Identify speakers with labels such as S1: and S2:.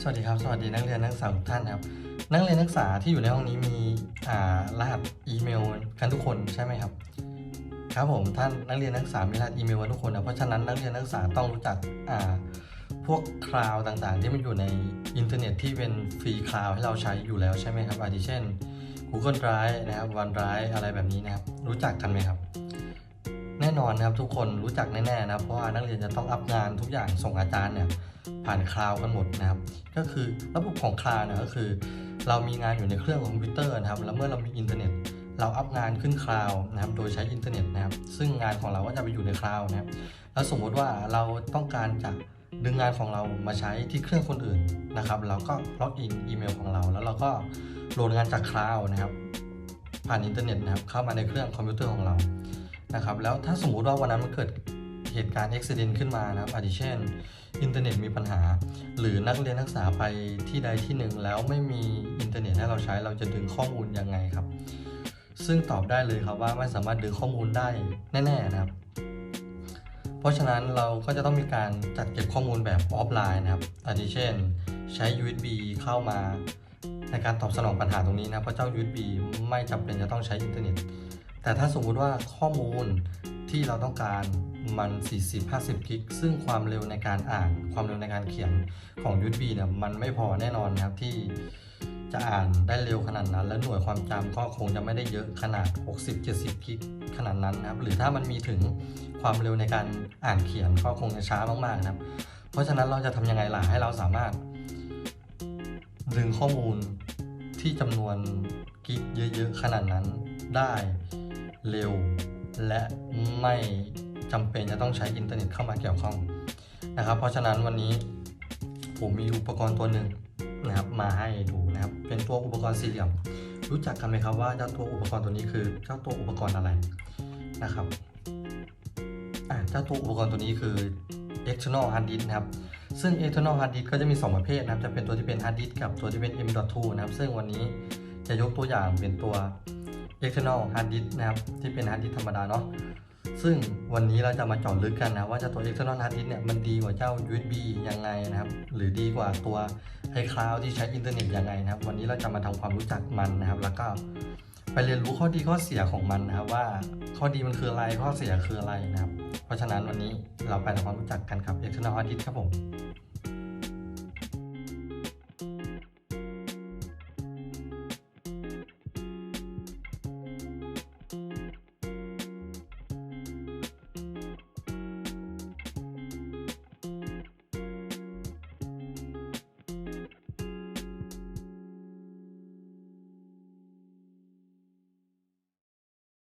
S1: สวัสดีครับ สวัสดีนักเรียนนักศึกษาทุกท่านครับ นักเรียนนักศึกษาที่อยู่ในห้องนี้มีรหัสอีเมลกันทุกคนใช่ไหมครับ ครับผมท่านนักเรียนนักศึกษามีรหัสอีเมลกันทุกคนนะเพราะฉะนั้นนักเรียนนักศึกษาต้องรู้จักพวกคลาวต่างๆ ที่มันอยู่ในอินเทอร์เน็ตที่เป็นฟรีคลาวให้เราใช้อยู่แล้วใช่ไหมครับอาทิเช่น Google Drive นะครับ OneDrive อะไรแบบนี้นะครับ รู้จักกันไหมครับ น่นอนนะครับทุกคนรู้จักแน่ๆนะครับเพราะว่านักเรียนจะต้องอัพงานทุกอย่างส่งอาจารย์เนี่ยผ่านคลาวกันหมดนะครับก็คือระบบของคลาวเนี่ยก็คือ เรามีงานอยู่ในเครื่องคอมพิวเตอร์นะครับแล้วเมื่อเรามีอินเทอร์เน็ต เราอัพงานขึ้นคลาวนะครับโดยใช้อินเทอร์เน็ตนะครับซึ่งงานของเราก็จะไปอยู่ในคลาวนะครับแล้วสมมุติว่าเราต้องการจะดึงงานของเรามาใช้ที่เครื่องคนอื่นนะครับเราก็ล็อกอินอีเมลของเรา แล้วเราก็โหลดงานจากคลาวนะครับผ่านอินเทอร์เน็ตนะครับเข้ามาในเครื่องคอมพิวเตอร์ของเรา นะครับแล้วถ้าสมมุติว่าวันนั้นมันเกิดเหตุการณ์อุบิเหตุขึ้นมานะครับอาทิเช่น อินเทอร์เน็ตมีปัญหา หรือนักเรียนนักศึกษาไปที่ใดที่หนึ่ง แล้วไม่มีอินเทอร์เน็ตให้เราใช้เราจะดึงข้อมูลยังไงครับ ซึ่งตอบได้เลยครับว่าไม่สามารถดึงข้อมูลได้แน่ ๆนะครับ เพราะฉะนั้นเราก็จะต้องมีการจัดเก็บข้อมูลแบบออฟไลน์นะครับอาทิเช่น ใช้ USB เข้ามาในการตอบสนองปัญหาตรงนี้นะเพราะเจ้า USB ไม่จำเป็นจะต้องใช้อินเทอร์เน็ต แต่ถ้าสมมุติว่าข้อมูลที่เราต้องการมัน 40-50 กิก ซึ่งความเร็วในการอ่าน ความเร็วในการเขียนของ USB เนี่ยมันไม่พอแน่นอนนะครับที่จะอ่านได้เร็วขนาดนั้น และหน่วยความจำก็คงจะไม่ได้เยอะขนาด 60-70 กิกขนาดนั้นนะครับ หรือถ้ามันมีถึงความเร็วในการอ่านเขียนก็คงจะช้ามากๆนะครับ เพราะฉะนั้นเราจะทำยังไงล่ะให้เราสามารถ ดึงข้อมูลที่จำนวนกิกเยอะ ๆ ขนาดนั้นได้ เร็ว และไม่จำเป็นจะต้องใช้อินเทอร์เน็ตเข้ามาเกี่ยวข้องนะครับ เพราะฉะนั้นวันนี้ผมมีอุปกรณ์ตัวหนึ่งนะครับมาให้ดูนะครับ เป็นตัวอุปกรณ์สี่เหลี่ยม รู้จักกันไหมครับว่าเจ้าตัวอุปกรณ์ตัวนี้คือเจ้าตัวอุปกรณ์อะไรนะครับอะเจ้าตัวอุปกรณ์ตัวนี้คือ external hard disk นะครับ ซึ่ง external hard disk ก็จะมี 2 ประเภทนะครับ จะเป็นตัวที่เป็น hard disk กับตัวที่เป็น M.2 นะครับ ซึ่งวันนี้จะยกตัวอย่างเป็นตัว external hard disk นะครับ ที่เป็น hard disk ธรรมดาเนาะซึ่งวันนี้เราจะมาเจาะลึกกันนะ ว่าเจะตัว external hard disk เนี่ยมันดีกว่าเจ้า USB ยังไงนะครับ หรือดีกว่าตัว iCloud ที่ใช้อินเทอร์เน็ตยังไงนะครับ วันนี้เราจะมาทำความรู้จักมันนะครับ แล้วก็ไปเรียนรู้ข้อดีข้อเสียของมันนะครับ ว่าข้อดีมันคืออะไรข้อเสียคืออะไรนะครับ เพราะฉะนั้นวันนี้เราไปทำความรู้จักกันกับ external hard disk ครับผม